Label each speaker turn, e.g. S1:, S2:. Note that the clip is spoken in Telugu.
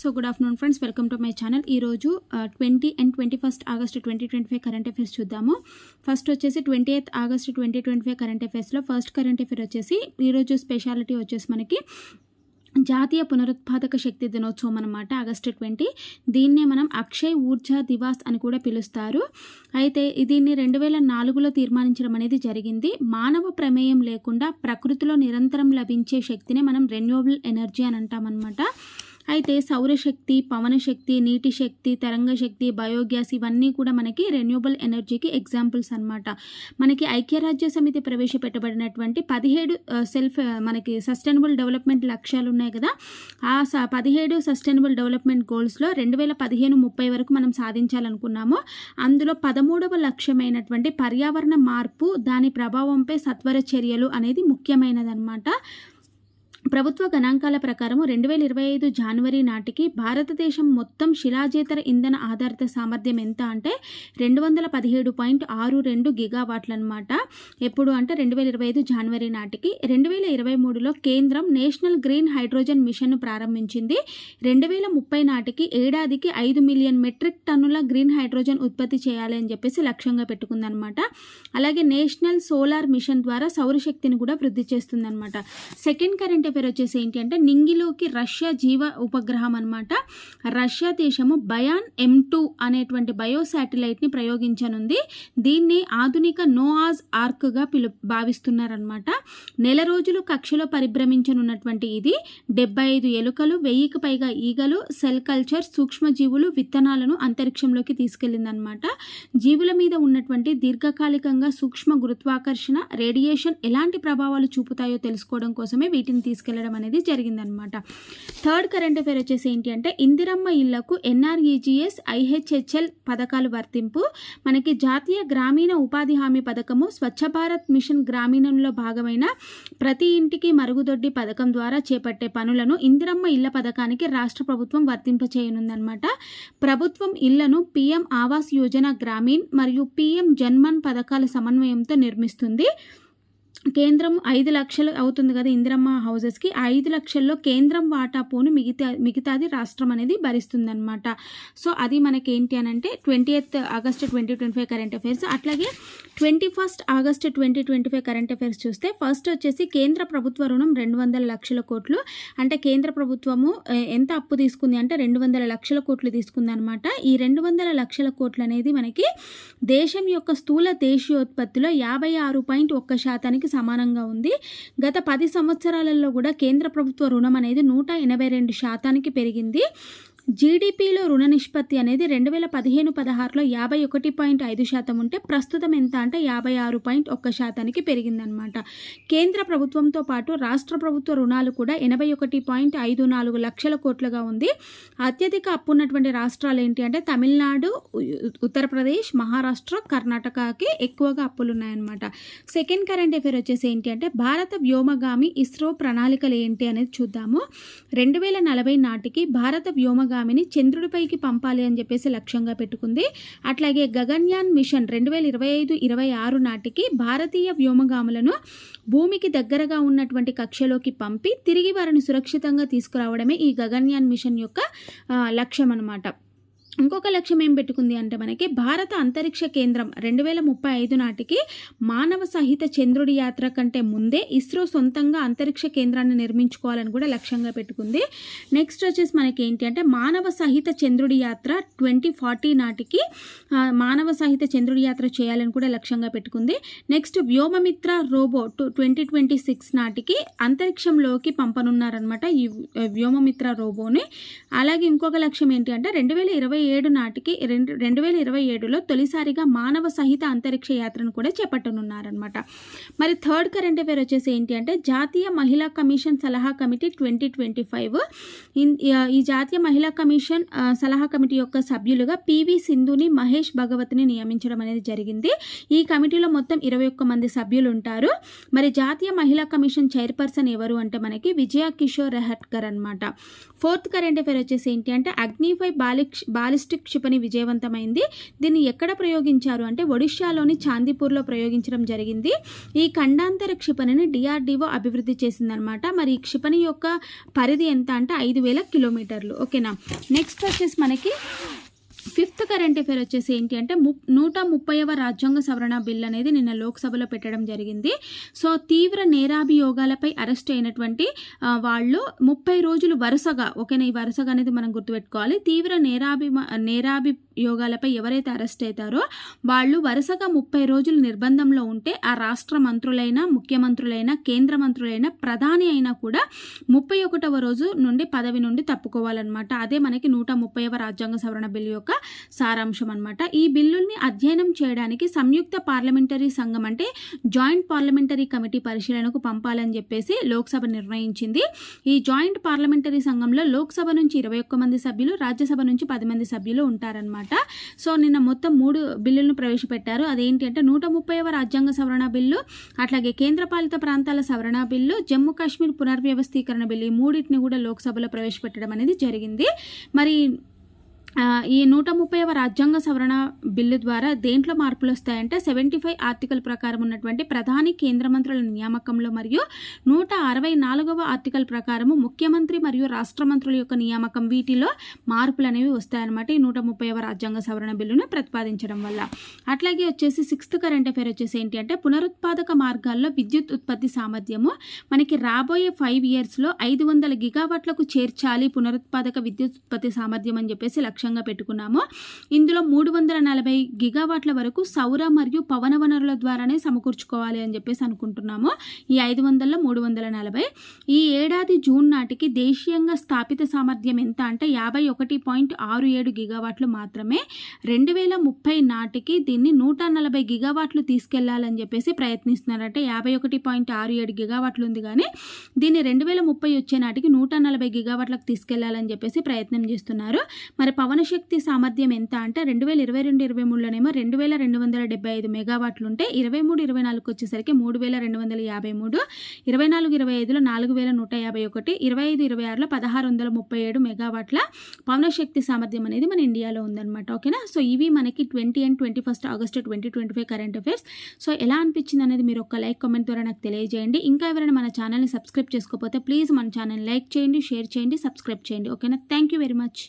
S1: So good afternoon friends welcome to my channel. ఈరోజు twenty and twenty first August twenty twenty five current affairs చూద్దాము. ఫస్ట్ వచ్చేసి twenty eighth August twenty twenty five current అఫేర్స్లో first current affair వచ్చేసి ఈరోజు స్పెషాలిటీ వచ్చేసి మనకి జాతీయ పునరుత్పాదక శక్తి దినోత్సవం అనమాట ఆగస్టు ట్వంటీ. దీన్నే మనం అక్షయ్ ఊర్జా దివాస్ అని కూడా పిలుస్తారు. అయితే దీన్ని రెండు వేల నాలుగులో తీర్మానించడం అనేది జరిగింది. మానవ ప్రమేయం లేకుండా ప్రకృతిలో నిరంతరం లభించే శక్తిని మనం రెన్యూవబుల్ ఎనర్జీ అని అంటామన్నమాట. అయితే సౌరశక్తి పవన శక్తి నీటి శక్తి తరంగ శక్తి బయోగ్యాస్ ఇవన్నీ కూడా మనకి రెన్యూబుల్ ఎనర్జీకి ఎగ్జాంపుల్స్ అనమాట మనకి ఐక్యరాజ్య సమితి ప్రవేశపెట్టబడినటువంటి పదిహేడు సెల్ఫ్ మనకి సస్టైనబుల్ డెవలప్మెంట్ లక్ష్యాలు ఉన్నాయి కదా. ఆ స పదిహేడు సస్టైనబుల్ డెవలప్మెంట్ గోల్స్లో రెండు వేల పదిహేను ముప్పై వరకు మనం సాధించాలనుకున్నాము. అందులో పదమూడవ లక్ష్యమైనటువంటి పర్యావరణ మార్పు దాని ప్రభావంపై సత్వర చర్యలు అనేది ముఖ్యమైనదన్నమాట. ప్రభుత్వ గణాంకాల ప్రకారం రెండు వేల ఇరవై ఐదు జనవరి నాటికి భారతదేశం మొత్తం శిలాజేతర ఇంధన ఆధారిత సామర్థ్యం ఎంత అంటే రెండు వందల పదిహేడు పాయింట్ ఆరు రెండు గిగావాట్లు అనమాట ఎప్పుడు అంటే రెండు వేల ఇరవై ఐదు జనవరి నాటికి రెండు వేల ఇరవై మూడులో కేంద్రం నేషనల్ గ్రీన్ హైడ్రోజన్ మిషన్ను ప్రారంభించింది. రెండు వేల ముప్పై నాటికి ఏడాదికి ఐదు మిలియన్ మెట్రిక్ టన్నుల గ్రీన్ హైడ్రోజన్ ఉత్పత్తి చేయాలి అని చెప్పేసి లక్ష్యంగా పెట్టుకుందనమాట అలాగే నేషనల్ సోలార్ మిషన్ ద్వారా సౌరశక్తిని కూడా వృద్ధి చేస్తుందన్నమాట. సెకండ్ కరెంట్ అఫేర్ వచ్చేసి ఏంటి అంటే నింగిలోకి రష్యా జీవ ఉపగ్రహం అనమాట రష్యా దేశము బయాన్ ఎం టూ అనేటువంటి బయో శాటిలైట్ని ప్రయోగించనుంది. దీన్ని ఆధునిక నోఆజ్ ఆర్క్గా పిలు భావిస్తున్నారనమాట నెల రోజులు కక్షలో పరిభ్రమించనున్నటువంటి ఇది డెబ్బై ఐదు ఎలుకలు వెయ్యికి పైగా ఈగలు సెల్ కల్చర్ సూక్ష్మజీవులు విత్తనాలను అంతరిక్షంలోకి తీసుకెళ్ళిందనమాట జీవుల మీద ఉన్నటువంటి దీర్ఘకాలికంగా సూక్ష్మ గురుత్వాకర్షణ రేడియేషన్ ఎలాంటి ప్రభావాలు చూపుతాయో తెలుసుకోవడం కోసమే వీటిని తీసుకెళ్ళడం అనేది జరిగిందనమాట. థర్డ్ కరెంట్ అఫేర్ వచ్చేసి ఏంటి అంటే ఇందిరమ్మ ఇళ్ళకు ఎన్ఆర్ఈజిఎస్ ఐహెచ్హెచ్ఎల్ పథకాలు వర్తింపు మనకి జాతీయ గ్రామీణ ఉపాధి హామీ పథకము స్వచ్ఛ భారత్ మిషన్ గ్రామీణంలో భాగమైన ప్రతి ఇంటికి మరుగుదొడ్డి పథకం ద్వారా చేపట్టే పనులను ఇందిరమ్మ ఇళ్ళ పథకానికి రాష్ట్ర ప్రభుత్వం వర్తింపచేయనుందనమాట. ప్రభుత్వం ఇళ్ళను పీఎం ఆవాస్ యోజన గ్రామీణ్ మరియు పీఎం జన్మన్ పథకాల సమన్వయంతో నిర్మిస్తుంది. కేంద్రం ఐదు లక్షలు అవుతుంది కదా ఇందిరమ్మ హౌసెస్కి. ఐదు లక్షల్లో కేంద్రం వాటా పోను మిగతా మిగతాది రాష్ట్రం అనేది భరిస్తుందన్నమాట. సో అది మనకేంటి అని అంటే twenty eighth August twenty twenty five current affairs. అట్లాగే twenty first August twenty twenty five current affairs చూస్తే ఫస్ట్ వచ్చేసి కేంద్ర ప్రభుత్వ రుణం రెండు వందల లక్షల కోట్లు. అంటే కేంద్ర ప్రభుత్వము ఎంత అప్పు తీసుకుంది అంటే రెండు వందల లక్షల కోట్లు తీసుకుంది అనమాట ఈ రెండు వందల లక్షల కోట్లు అనేది మనకి దేశం యొక్క స్థూల దేశీయోత్పత్తిలో యాభై ఆరు పాయింట్ ఒక్క శాతానికి సమానంగా ఉంది. గత పది సంవత్సరాలలో కూడా కేంద్ర ప్రభుత్వ రుణం అనేది నూట ఎనభై రెండు శాతానికి పెరిగింది. జీడిపిలో రుణ నిష్పత్తి అనేది రెండు వేల పదిహేను పదహారులో యాభై ఒకటి పాయింట్ ఐదు శాతం ఉంటే ప్రస్తుతం ఎంత అంటే యాభై ఆరు పాయింట్ ఒక్క శాతానికి పెరిగిందనమాట కేంద్ర ప్రభుత్వంతో పాటు రాష్ట్ర ప్రభుత్వ రుణాలు కూడా ఎనభై ఒకటి పాయింట్ ఐదు నాలుగు లక్షల కోట్లుగా ఉంది. అత్యధిక అప్పు ఉన్నటువంటి రాష్ట్రాలు ఏంటి అంటే తమిళనాడు ఉత్తరప్రదేశ్ మహారాష్ట్ర కర్ణాటకకి ఎక్కువగా అప్పులు ఉన్నాయన్నమాట సెకండ్ కరెంట్ అఫేర్ వచ్చేసి ఏంటి అంటే భారత వ్యోమగామి ఇస్రో ప్రణాళికలు ఏంటి అనేది చూద్దాము. రెండు వేల నలభై నాటికి భారత వ్యోమగామిని చంద్రుడిపైకి పంపాలి అని చెప్పేసి లక్ష్యంగా పెట్టుకుంది. అట్లాగే గగన్యాన్ మిషన్ రెండు వేల ఇరవై ఐదు ఇరవై ఆరు నాటికి భారతీయ వ్యోమగాములను భూమికి దగ్గరగా ఉన్నటువంటి కక్షలోకి పంపి తిరిగి వారిని సురక్షితంగా తీసుకురావడమే ఈ గగన్యాన్ మిషన్ యొక్క లక్ష్యం అనమాట ఇంకొక లక్ష్యం ఏం పెట్టుకుంది అంటే మనకి భారత అంతరిక్ష కేంద్రం రెండు వేల ముప్పై ఐదు నాటికి మానవ సహిత చంద్రుడి యాత్ర కంటే ముందే ఇస్రో సొంతంగా అంతరిక్ష కేంద్రాన్ని నిర్మించుకోవాలని కూడా లక్ష్యంగా పెట్టుకుంది. నెక్స్ట్ వచ్చేసి మనకి ఏంటి అంటే మానవ సహిత చంద్రుడి యాత్ర ట్వంటీ ఫార్టీ నాటికి మానవ సహిత చంద్రుడి యాత్ర చేయాలని కూడా లక్ష్యంగా పెట్టుకుంది. Next Vyommitra robot to twenty twenty six నాటికి అంతరిక్షంలోకి పంపనున్నారనమాట ఈ వ్యోమమిత్ర రోబోని. అలాగే ఇంకొక లక్ష్యం ఏంటి అంటే రెండు వేల ఇరవై ఏడు నాటికి రెండు రెండు వేల ఇరవై ఏడులో తొలిసారిగా మానవ సహిత అంతరిక్ష యాత్రను కూడా చేపట్టనున్నారనమాట మరి థర్డ్ కరెంట్ అఫేర్ వచ్చేసి ఏంటి అంటే జాతీయ మహిళా కమిషన్ సలహా కమిటీ ట్వంటీ ట్వంటీ ఫైవ్. ఈ జాతీయ మహిళా కమిషన్ సలహా కమిటీ యొక్క సభ్యులుగా పివి సింధుని మహేష్ భగవత్ని నియమించడం అనేది జరిగింది. ఈ కమిటీలో మొత్తం ఇరవై ఒక్క మంది సభ్యులు ఉంటారు మరి జాతీయ మహిళా కమిషన్ చైర్పర్సన్ ఎవరు అంటే మనకి విజయ కిషోర్ రెహట్కర్ అనమాట ఫోర్త్ కరెంట్ అఫేర్ వచ్చేసి ఏంటి అంటే అగ్నిఫై బాలిక్ బాలి బాలిస్టిక్ క్షిపణి విజయవంతమైంది. దీన్ని ఎక్కడ ప్రయోగించారు అంటే ఒడిషాలోని చాందీపూర్లో ప్రయోగించడం జరిగింది. ఈ ఖండాంతర క్షిపణిని డిఆర్డిఓ అభివృద్ధి చేసిందనమాట మరి ఈ క్షిపణి యొక్క పరిధి ఎంత అంటే ఐదు వేల కిలోమీటర్లు. ఓకేనా? నెక్స్ట్ వచ్చేసి మనకి ఫిఫ్త్ కరెంట్ అఫేర్ వచ్చేసి ఏంటి అంటే ము నూట ముప్పైవ రాజ్యాంగ సవరణ బిల్ అనేది నిన్న లోక్సభలో పెట్టడం జరిగింది. సో తీవ్ర నేరాభియోగాలపై అరెస్ట్ అయినటువంటి వాళ్ళు ముప్పై రోజులు వరుసగా ఓకేనా ఈ వరుసగా అనేది మనం గుర్తుపెట్టుకోవాలి. తీవ్ర నేరాభి నేరాభియోగాలపై ఎవరైతే అరెస్ట్ అవుతారో వాళ్ళు వరుసగా ముప్పై రోజులు నిర్బంధంలో ఉంటే ఆ రాష్ట్ర మంత్రులైన ముఖ్యమంత్రులైన కేంద్ర మంత్రులైన ప్రధాని అయినా కూడా ముప్పై ఒకటవ రోజు నుండి పదవి నుండి తప్పుకోవాలన్నమాట. అదే మనకి నూట ముప్పైవ రాజ్యాంగ సవరణ బిల్లు యొక్క సారాంశం అనమాట ఈ బిల్లుల్ని అధ్యయనం చేయడానికి సంయుక్త పార్లమెంటరీ సంఘం అంటే జాయింట్ పార్లమెంటరీ కమిటీ పరిశీలనకు పంపాలని చెప్పేసి లోక్సభ నిర్ణయించింది. ఈ జాయింట్ పార్లమెంటరీ సంఘంలో లోక్సభ నుంచి ఇరవై ఒక్క మంది సభ్యులు రాజ్యసభ నుంచి పది మంది సభ్యులు ఉంటారనమాట సో నిన్న మొత్తం మూడు బిల్లులను ప్రవేశపెట్టారు. అదేంటి అంటే నూట ముప్పైవ రాజ్యాంగ సవరణ బిల్లు అట్లాగే కేంద్రపాలిత ప్రాంతాల సవరణ బిల్లు జమ్మూ కాశ్మీర్ పునర్వ్యవస్థీకరణ బిల్లు ఈ మూడింటిని కూడా లోక్సభలో ప్రవేశపెట్టడం అనేది జరిగింది. మరి ఈ నూట ముప్పైవ రాజ్యాంగ సవరణ బిల్లు ద్వారా దేంట్లో మార్పులు వస్తాయంటే సెవెంటీ ఫైవ్ ఆర్టికల్ ప్రకారం ఉన్నటువంటి ప్రధాని కేంద్ర మంత్రుల నియామకంలో మరియు నూట అరవై నాలుగవ ఆర్టికల్ ప్రకారము ముఖ్యమంత్రి మరియు రాష్ట్ర మంత్రుల యొక్క నియామకం వీటిలో మార్పులు అనేవి వస్తాయన్నమాట ఈ నూట ముప్పైవ రాజ్యాంగ సవరణ బిల్లును ప్రతిపాదించడం వల్ల. అట్లాగే వచ్చేసి సిక్స్త్ కరెంట్ అఫేర్ వచ్చేసి ఏంటి అంటే పునరుత్పాదక మార్గాల్లో విద్యుత్ ఉత్పత్తి సామర్థ్యము మనకి రాబోయే ఫైవ్ ఇయర్స్లో ఐదు వందల గిగావాట్లకు చేర్చాలి పునరుత్పాదక విద్యుత్ ఉత్పత్తి సామర్థ్యం అని చెప్పేసి లక్ష్యంగా పెట్టుకున్నాము. ఇందులో మూడు వందల నలభై గిగావాట్ల వరకు సౌర మరియు పవన వనరుల ద్వారానే సమకూర్చుకోవాలి అని చెప్పేసి అనుకుంటున్నాము. ఈ ఐదు వందల మూడు వందల నలభై. ఈ ఏడాది జూన్ నాటికి దేశీయంగా స్థాపిత సామర్థ్యం ఎంత అంటే యాభై ఒకటి పాయింట్ ఆరు ఏడు గిగావాట్లు మాత్రమే. రెండు వేల ముప్పై నాటికి దీన్ని నూట నలభై గిగావాట్లు తీసుకెళ్ళాలని చెప్పేసి ప్రయత్నిస్తున్నారంటే. యాభై ఒకటి పాయింట్ ఆరు ఏడు గిగావాట్లు ఉంది కానీ దీన్ని రెండు వేల ముప్పై వచ్చే నాటికి నూట నలభై గిగావాట్లకు తీసుకెళ్ళాలని చెప్పేసి ప్రయత్నం చేస్తున్నారు. మరి పవన్ పవనశక్తి సామర్థ్యం ఎంత అంటే రెండు వేల ఇరవై రెండు ఇరవై మూడులోనేమో రెండు వేల రెండు వందల డెబ్బై ఐదు మెగావాట్లు ఉంటే ఇరవై మూడు ఇరవై నాలుగు వచ్చేసరికి మూడు వేల రెండు వందల యాభై మూడు ఇరవై నాలుగు ఇరవై ఐదులో నాలుగు వేల నూట యాభై ఒకటి ఇరవై ఐదు ఇరవై ఆరులో పదహారు వందల ముప్పై ఏడు మెగావాట్ల పవనశక్తి సామర్థ్యం అనేది మన ఇండియాలో ఉందన్నమాట ఓకేనా? సో ఇవి మనకి twenty and twenty first August twenty twenty five current affairs. So ఎలా అనిపించింది అనేది మీరు ఒక లైక్ కామెంట్ ద్వారా నాకు తెలియజేయండి. ఇంకా ఎవరైనా మన ఛానల్ని సబ్స్క్రైబ్ చేసుకోకపోతే ప్లీజ్ మన ఛానల్ లైక్ చేయండి షేర్ చేయండి సబ్స్క్రైబ్ చేయండి ఓకేనా? Thank you very much.